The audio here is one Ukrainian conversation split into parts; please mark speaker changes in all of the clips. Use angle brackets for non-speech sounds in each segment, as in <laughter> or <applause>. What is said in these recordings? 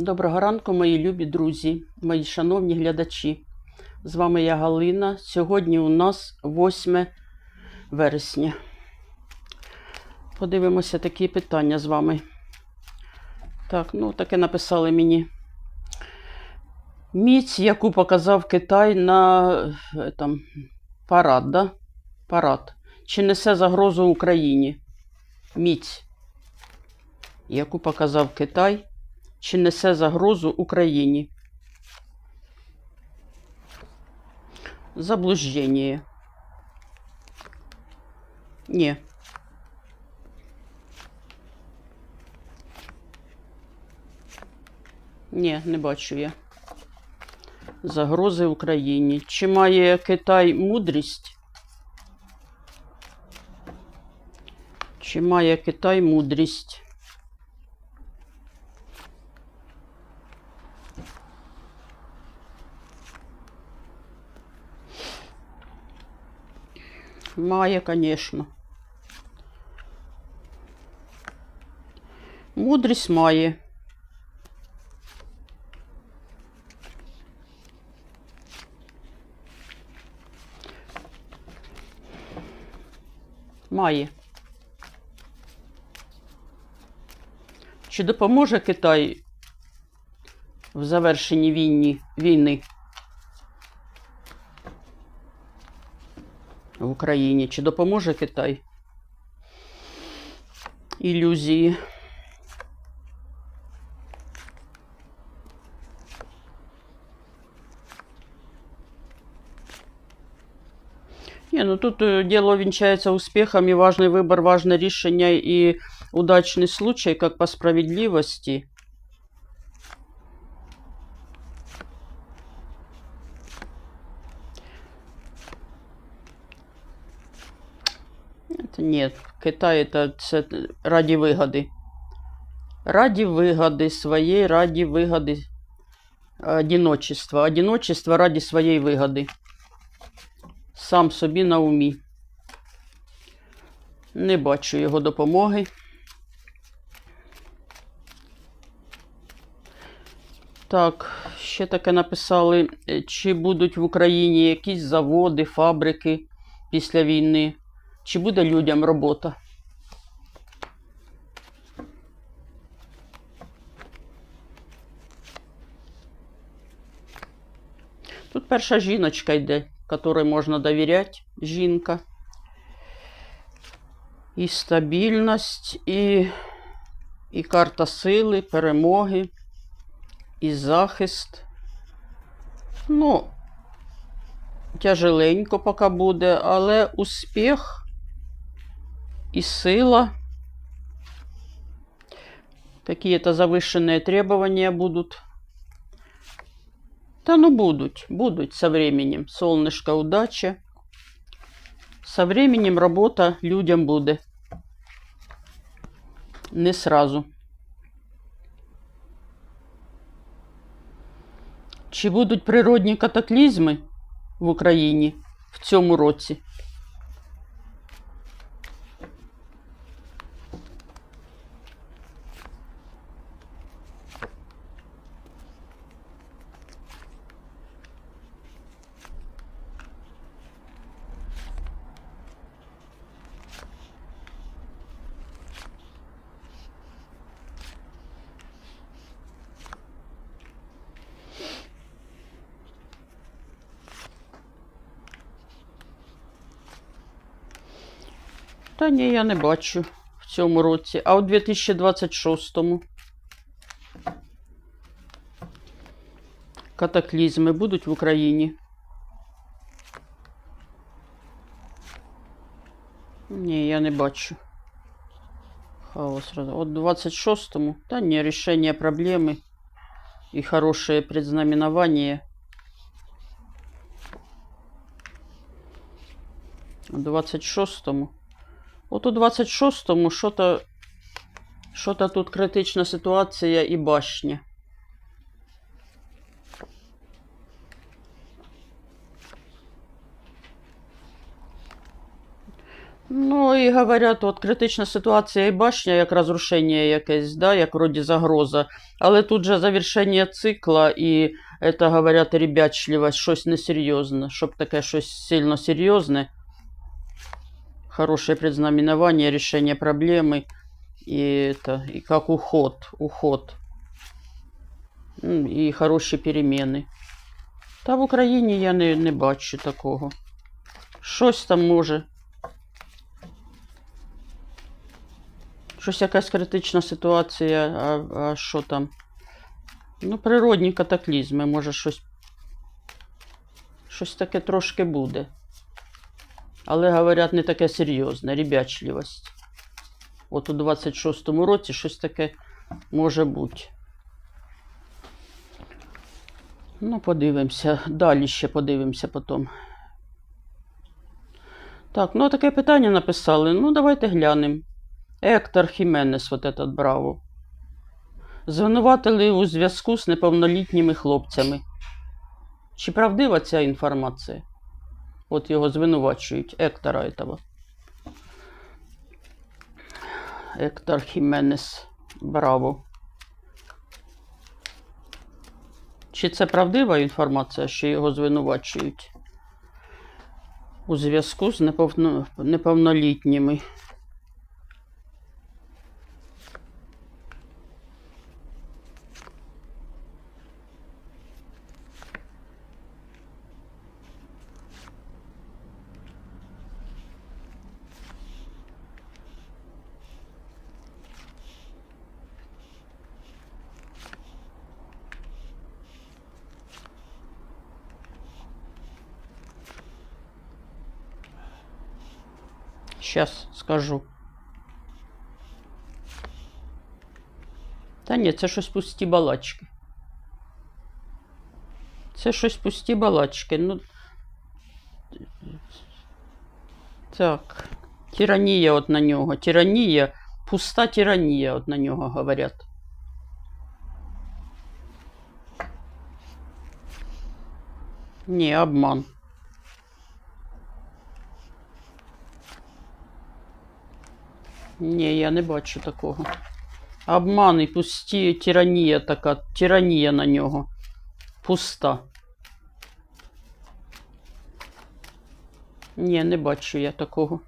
Speaker 1: Доброго ранку, мої любі друзі, мої шановні глядачі. З вами я Галина. Сьогодні у нас 8 вересня. Подивимося такі питання з вами. Так, ну таке написали мені. Міць, яку показав Китай на е, там, парад, да? парад. Чи несе загрозу Україні? Міць, яку показав Китай чи несе загрозу Україні. Заблуждение. Ні. Ні, не бачу я. Загрози Україні. Чи має Китай мудрість? Чи має Китай мудрість? Має, звісно. Мудрість має. Має. Чи допоможе Китай в завершенні війні, війни? в Україні. Чи допоможе Китай? Ілюзії. Не, ну тут э, дело венчается успехом, и важный выбор, важное решение и удачный случай, как по справедливости. Нет. Китай это це раді вигоди. Раді вигоди своєї, раді вигоди одиночества. Одиночество раді своєї вигоди. Сам собі на умі. Не бачу його допомоги. Так, ще таке написали, е, чи будуть в Україні якісь заводи, фабрики після війни. Чи буде людям робота? Тут перша жіночка йде, якій можна довіряти. Жінка. І стабільність, і, і карта сили, перемоги, і захист. Ну, тяжеленько поки буде, але успіх и сила. Какие-то завышенные требования будут. Да ну будут, будут со временем. Солнышко, удача. Со временем работа людям буде. Не сразу. Чи будуть природні катаклізми в Україні в цьому році? Та ні, я не бачу в цьому році. А у 2026-му катаклізми будуть в Україні? Ні, я не бачу. Хаос. От 26-му. Та ні, рішення проблеми і хороше предзнаменование. У 26-му. От у 26-му що-то що-то тут критична ситуація і башня. Ну і говорять, от критична ситуація і башня, як розрушення якесь, да, як вроді загроза. Але тут же завершення цикла, і це, говорять, ребячливость, щось несерйозне, щоб таке щось сильно серйозне. Хорошее предзнаменование, решение проблемы и это, и как уход, уход. І хороші переміни. Та в Україні я не, не бачу такого. Щось там може. Щось якась критична ситуація, а, а що там? Ну, природні катаклізми, може щось. Щось таке трошки буде. Але, говорять, не таке серйозне, ребячливость. От у 26-му році щось таке може бути. Ну, подивимося. Далі ще подивимося потім. Так, ну таке питання написали. Ну, давайте глянемо. Ектор Хіменес, от этот браво. Звинуватили у зв'язку з неповнолітніми хлопцями. Чи правдива ця інформація? От його звинувачують, Ектора этого. Ектор Хіменес. Браво. Чи це правдива інформація, що його звинувачують у зв'язку з неповно... неповнолітніми? Щас скажу. Та ні, це щось пусті балачки. Це щось пусті балачки. Ну. Так. Тиранія от на нього. Тиранія. Пуста тиранія от на нього говорять. Ні, обман. Ні, я не бачу такого. Обман і пусті тиранія така, тиранія на нього. Пуста. Ні, не бачу я такого.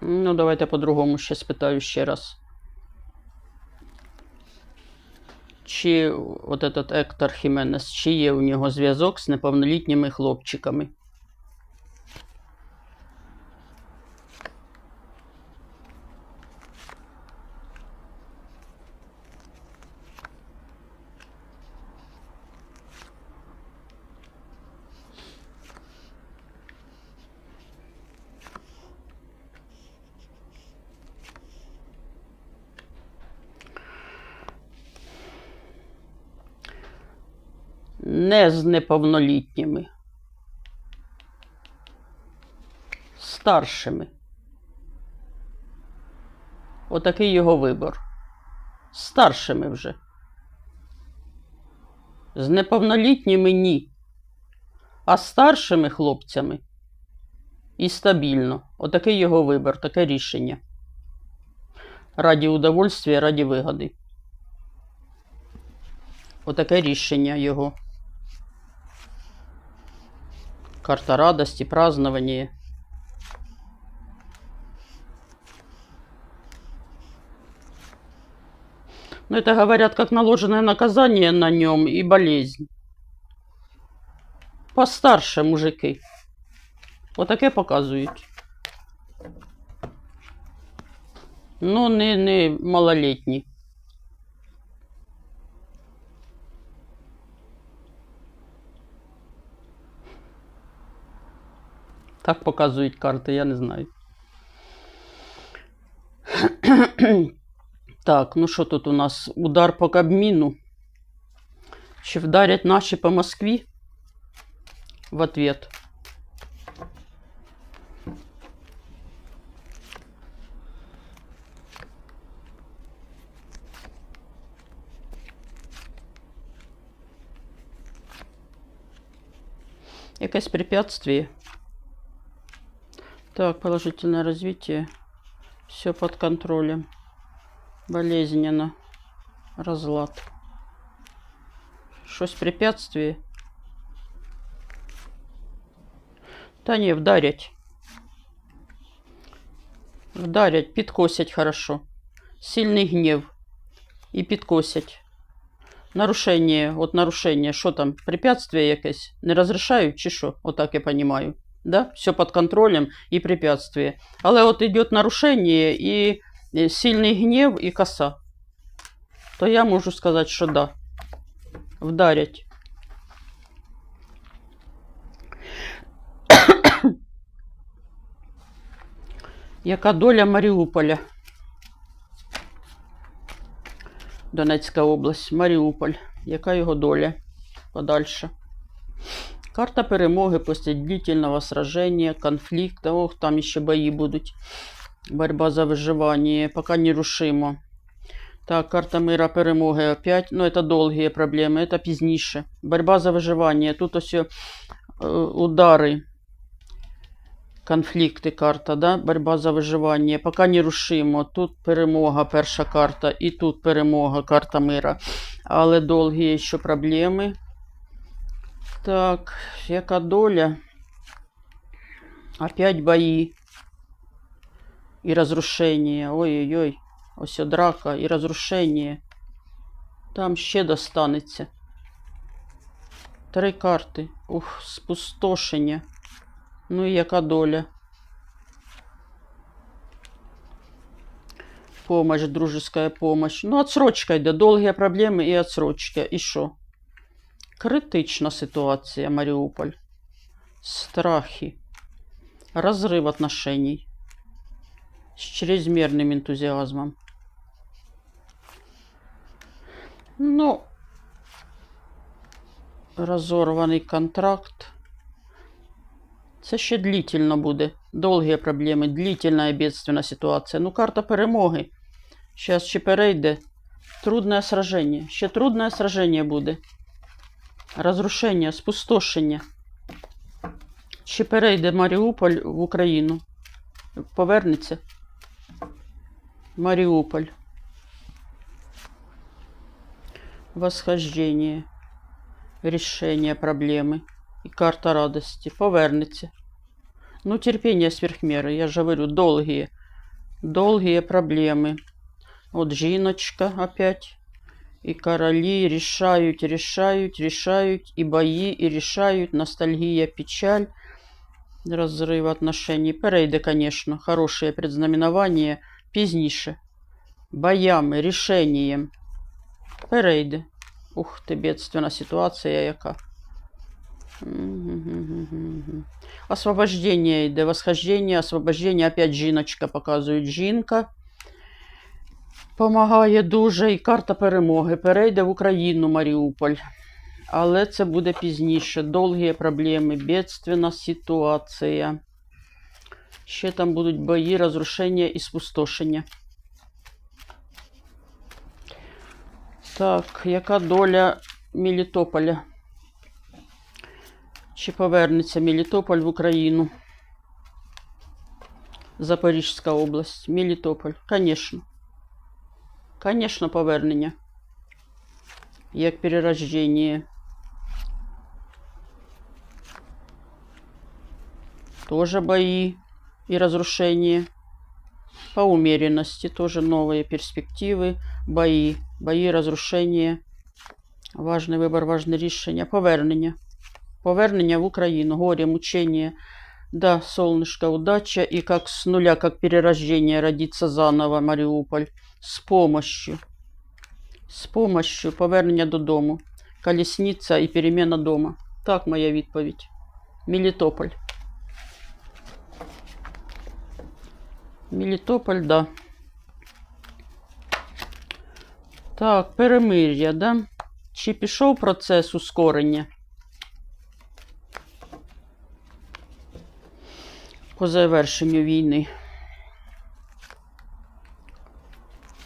Speaker 1: Ну, давайте по-другому ще спитаю ще раз. Чи от этот Ектор Хіменес, чи є у нього зв'язок з неповнолітніми хлопчиками? Не з неповнолітніми. Старшими. Отакий його вибор. Старшими вже. З неповнолітніми ні. А старшими хлопцями і стабільно. Отакий його вибор, таке рішення. Раді удовольствия, раді вигоди. Отаке рішення його. Карта радости, празднования. Ну, это говорят, как наложенное наказание на нем и болезнь. Постарше мужики. Отаке показують. Ну, не, не малолетні. Так показують карти, я не знаю. <clears throat> Так, ну що тут у нас? Удар по Кабміну. Чи вдарять наші по Москві? В ответ. Якесь препятствие. Так, положительное развитие. Все под контролем. Болезненно. Разлад. Щось препятствие. Та ні, вдарять. Вдарять, підкосять хорошо. Сильний гнів. І підкосять. Нарушення, от нарушення, що там, препятствие якесь? Не розрішають чи що? Отак я розумію. Да? Все під контролем і препятствие. Але от йде нарушення і е, сильний гнів і коса. То я можу сказати, що да. Вдарять. <coughs> Яка доля Маріуполя? Донецька область, Маріуполь. Яка його доля? Подальше. Карта перемоги після длительного сражения, конфликта. Ох, там ще бої будуть. Борьба за виживання. Пока нерушимо. Так, карта мира перемоги опять. Ну, это долгие проблеми, это пізніше. Борьба за виживання. Тут ось е, удари. Конфлікти карта, да? Борьба за виживання. Поки не рушимо. Тут перемога, перша карта, і тут перемога, карта мира. Але довгі ще проблеми. Так, яка доля? Опять бої. І розрушення. Ой-ой-ой. Ось драка і розрушення. Там ще достанеться. Три карти. Ух, спустошення. Ну і яка доля? Помощь, дружеская помощь. Ну, отсрочка йде. Довгі проблеми і отсрочка. І що? Критична ситуація, Маріуполь. Страхи. Разрыв отношений. С чрезмерным энтузиазмом. Ну, розорваний контракт. Це ще длительно буде. Довгі проблеми, длительна і бедственна ситуація. Ну, карта перемоги. Зараз ще перейде. Трудне сраження. Ще трудне сраження буде. Розрушення, спустошення. Ще перейде Маріуполь в Україну. Повернеться. Маріуполь. Восхождение. Решение проблемы. И карта радости. Повернеться. Ну, терпение сверх меры. Я же говорю, долгие. Долгие проблемы. Вот жіночка опять. І королі рішають, рішають, рішають, і бої, і рішають, ностальгія, печаль, розрив отношений. Перейде, конечно, хорошее предзнаменование пізніше. Боями, рішенням. Перейде. Ух ти, бедственна ситуація яка. Мгм-гм-гм-гм. Освобождение йде, восхождение, освобождение. Опять жіночка показують жінка. Помагає дуже і карта перемоги. Перейде в Україну Маріуполь. Але це буде пізніше. Довгі проблеми, бедственна ситуація. Ще там будуть бої, розрушення і спустошення. Так, яка доля Мелітополя? Чи повернеться Мелітополь в Україну? Запорізька область. Мелітополь. Конечно. Конечно, повернення. Як перерождення. Тоже бои и разрушения. По умеренности тоже новые перспективы. Бои. Бои, разрушения. Важний вибор, важне рішення. Повернення. Повернення в Україну. Горе, мучение. Да, солнышко, удача. И как с нуля, как перерождение, родиться заново Маріуполь. З помощью. З помощью повернення додому. Колісниця і перемена дома. Так, моя відповідь. Мелітополь. Мелітополь, да. Так, перемир'я, да? Чи пішов процес ускорення? По завершенню війни.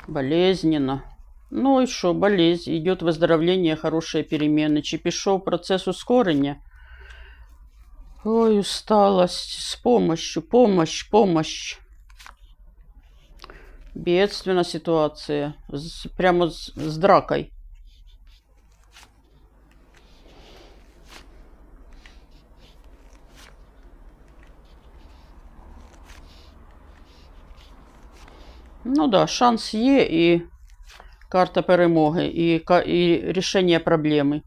Speaker 1: Болезненно. Ну і що, болезнь, идет выздоровление, хорошие перемены. Чи пішов процес ускорення? Ой, усталость. С помощью, помощь, помощь. Бедственная ситуация. З- прямо с, с дракой. Ну да, шанс є і карта перемоги, і, і рішення проблеми.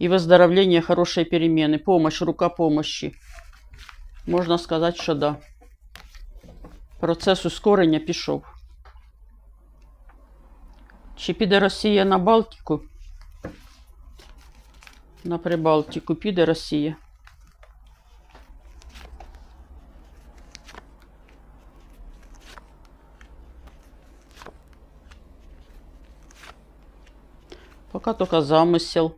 Speaker 1: И выздоровление, хорошие перемены. Помощь, рука помощи. Можна сказати, що да. Процес ускорення пішов. Чи піде Росія на Балтику? На Прибалтику піде Росія. Пока только замысел.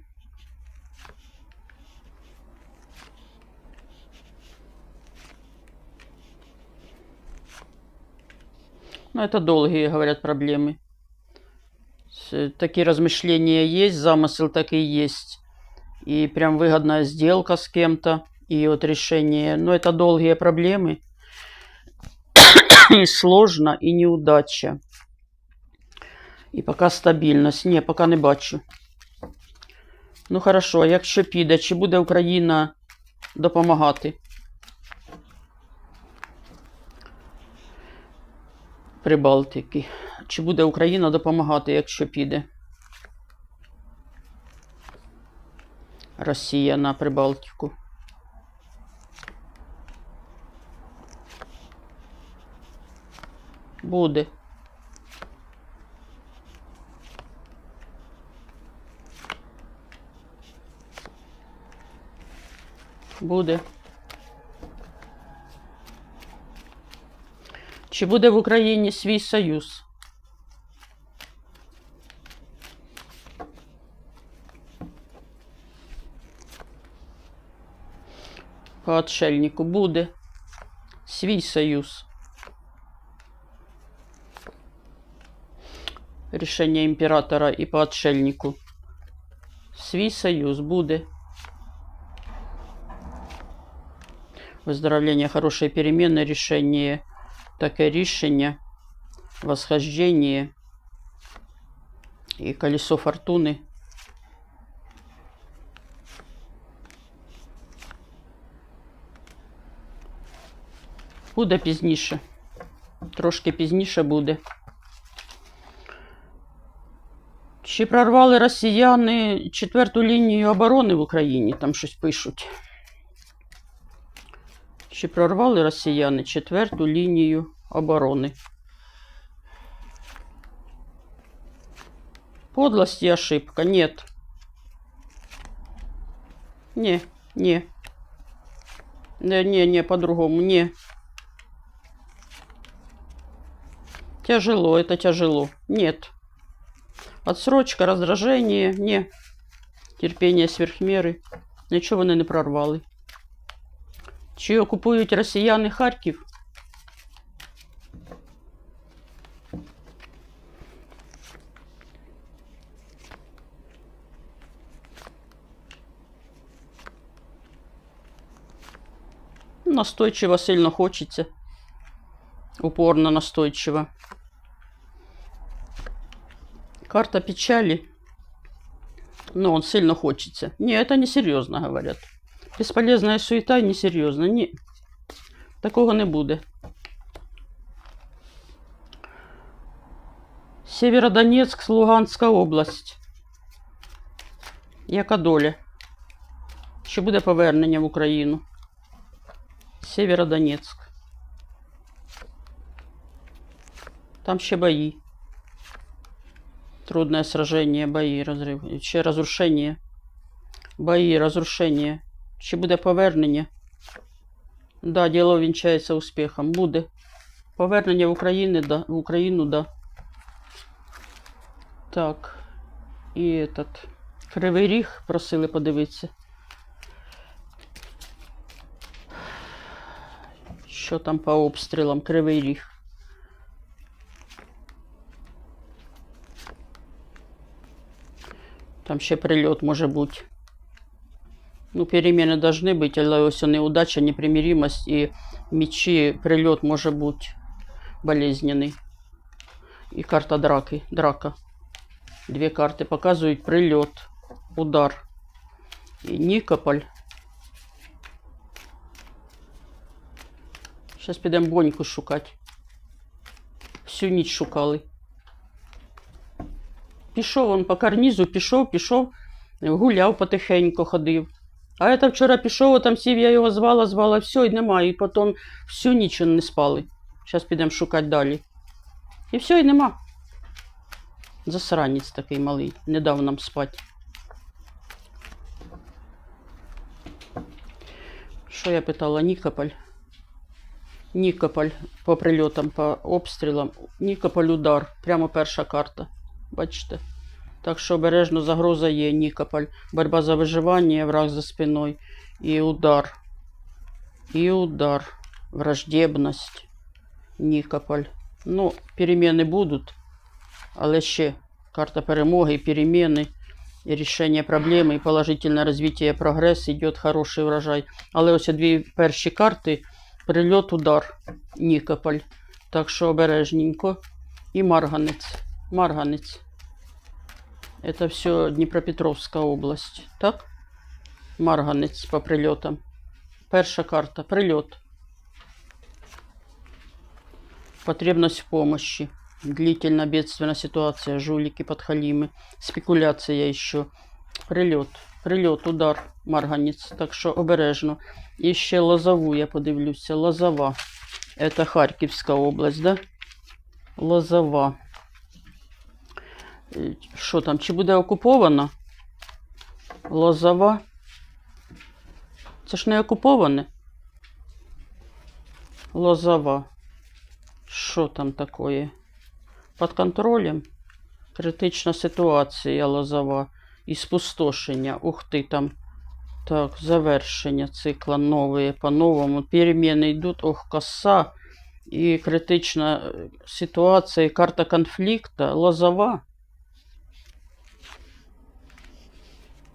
Speaker 1: Ну, это долгие, говорят, проблемы. Такие размышления есть, замысел так и есть. И прям выгодная сделка с кем-то. И вот решение. Но это долгие проблемы. <coughs> И сложно, и неудача. І поки стабільність. Ні, поки не бачу. Ну хорошо, якщо піде, чи буде Україна допомагати? Прибалтики. Чи буде Україна допомагати, якщо піде? Росія на Прибалтику. Буде. Буде. Чи буде в Україні свій союз? По отшельнику буде свій союз. Рішення імператора і по отшельнику. Свій союз буде. Выздоровление, хорошие перемены, решение, такое решение, восхождение и колесо фортуны. Буде пізніше. Трошки пізніше буде. Чи прорвали росіяни четверту лінію оборони в Україні? Там щось пишуть. Чи прорвали росіяни четверту лінію оборони? Подлость и ошибка. Нет. Не, не. Не, не, не, по-другому. Не. Тяжело, это тяжело. Нет. Отсрочка, раздражение. Не. Терпение сверхмеры. Нічого вони не прорвали. Чи окупують росіяни Харків? Настойчиво сильно хочеться. Упорно настойчиво. Карта печали. Но он сильно хочется. Не, это не серьезно, говорят. Бесполезная суета несерйозно. Ні. Такого не буде. Сєвєродонецьк, Луганська область. Яка доля? Чи буде повернення в Україну? Сєвєродонецьк. Там ще бої. Трудное сражение, бої, розрив. Ще розрушення. Бої, розрушення. Чи буде повернення? Да, діло вінчається успіхом. Буде. Повернення в Україну, да. В Україну, да. Так. І этот. Кривий ріг просили подивитися. Що там по обстрілам? Кривий ріг. Там ще прильот може бути. Ну, перемены должны быть, але ось неудача, непримиримость и мечи, прилет може бути болезненний. І карта драки, драка. Дві карти показують прильот, удар. І Нікополь. Зараз підемо боньку шукати. Всю ніч шукали. Пішов он по карнізу, пішов, пішов, гуляв потихеньку, ходив. А я там вчора пішов, там сів, я його звала, звала, все, і немає. І потім всю ніч не спали. Зараз підемо шукати далі. І все, і нема. Засранець такий малий, не дав нам спати. Що я питала? Нікополь. Нікополь по прильотам, по обстрілам. Нікополь удар. Прямо перша карта. Бачите? Так що обережно загроза є. Нікополь. Борьба за виживання, враг за спиною. І удар. І удар. Враждебність. Нікополь. Ну, переміни будуть. Але ще карта перемоги, переміни, і рішення проблеми, і положительне розвиття, прогрес, йде хороший врожай. Але ось дві перші карти прильот, удар, Нікополь. Так що обережненько. І Марганець. Марганець. Это все Дніпропетровська область. Так? Марганець по прильотам. Перша карта. Прильот. Потребность в помощи. Длительно бедственная ситуация. Жулики, подхалимы. Спекуляция еще. Прильот. Прильот, удар, марганець. Так що обережно. І ще Лозову я подивлюся. Лозова. Это Харківська область, да? Лозова. Що там? Чи буде окупована? Лозова. Це ж не окуповане. Лозова. Що там такое? Під контролем? Критична ситуація Лозова. І спустошення. Ух ти там. Так, завершення цикла новые по-новому. Перемены йдуть. Ох, коса. І критична е, ситуація, і карта конфлікта. Лозова.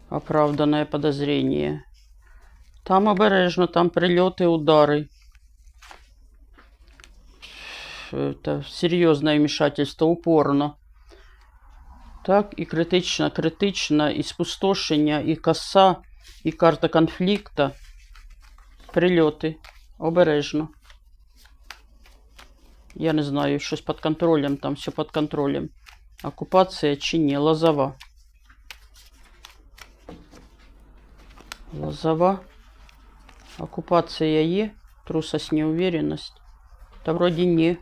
Speaker 1: Оправданное подозрение. Там обережно, там прильоти, удари. Это серйозне вмішательство, упорно. Так, і критично, критично, і спустошення, і коса, і карта конфлікта. Прильоти. Обережно. Я не знаю, щось під контролем, там все під контролем. Окупація чи ні, лозова. Лозова. Оккупация є. Трусость, неуверенность. Да вроде не.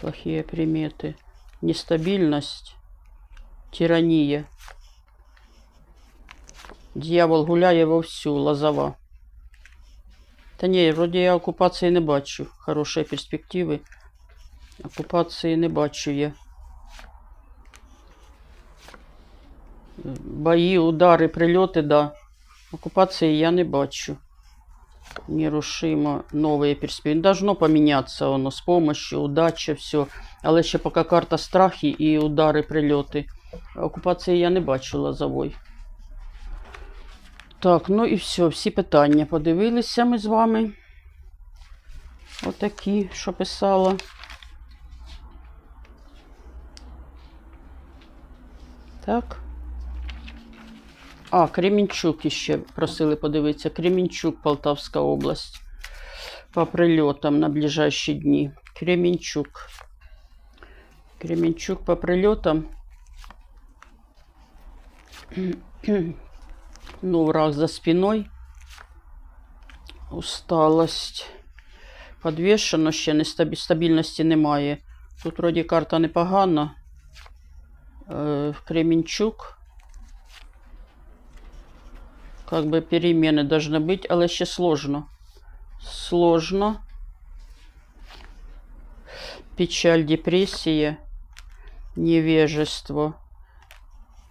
Speaker 1: Плохие приметы. Нестабильность. Тирания. Дьявол гуляє вовсю. Лозова. Та ні, вроді я окупації не бачу. Хорошої перспективи. Окупації не бачу я. Бої, удари, прильоти, да. Оккупации я не бачу. Нерушимо новые перспективы. Должно поменяться воно з помощью, удача, все. Але ще поки карта страхи і удари, прильоти. Окупації я не бачу лозової. Так, ну і все, всі питання подивилися ми з вами. Отакі, що писала. Так. А, Кремінчук іще просили подивитися. Кремінчук, Полтавська область. По прильотам на ближайші дні. Кремінчук. Кремінчук по прильотам. <clears throat> Ну, враг за спиной. Усталость. Подвішено ще не стабі- стабільності немає. Тут вроді карта непогана. Е, Кремінчук. Как бы перемены должны быть, але ще сложно. Сложно. Печаль, депрессия, невежество.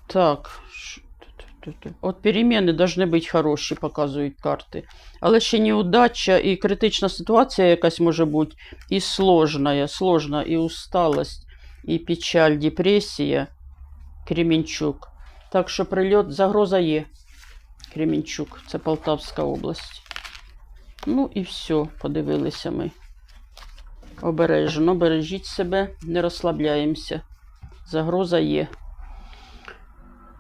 Speaker 1: Так. ш- ту-ту-ту-ту. От перемены должны быть хороші, показують карти. Але ще неудача і критична ситуація якась може бути. І сложная, сложна, і усталость, і печаль, депресія. Кременчук. Так що прильот, загроза є. Кремінчук, це Полтавська область. Ну і все, подивилися ми. Обережно, бережіть себе, не розслабляємося. Загроза є.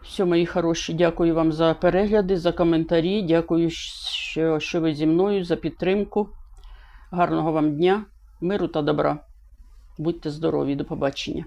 Speaker 1: Все, мої хороші, дякую вам за перегляди, за коментарі. Дякую, що, що ви зі мною, за підтримку. Гарного вам дня, миру та добра. Будьте здорові, до побачення.